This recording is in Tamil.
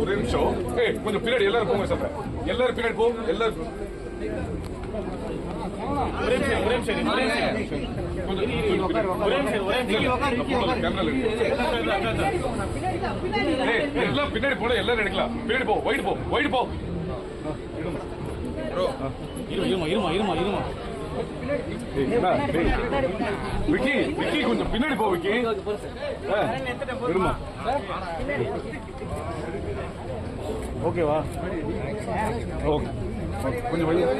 ஒரே நிமிஷம். ஏய் கொஞ்சம் பின்னாடி எல்லாரும் போங்க சார் எல்லாரும் பின்னாடி போ எல்லாரும் ஒரே நிமிஷம். பின்னாடி. எல்லாம் பின்னாடி போட எல்லாரும் எடுக்கலாம் பின்னாடி போ ஒயிட் போ ஒயிட் போ இருமா இருமா இருமா இருமா விக்கி விக்கி கொஞ்சம் பின்னாடி போ விக்கி இருமா ஓகேவா ஓகே கொஞ்சம் கொஞ்சம்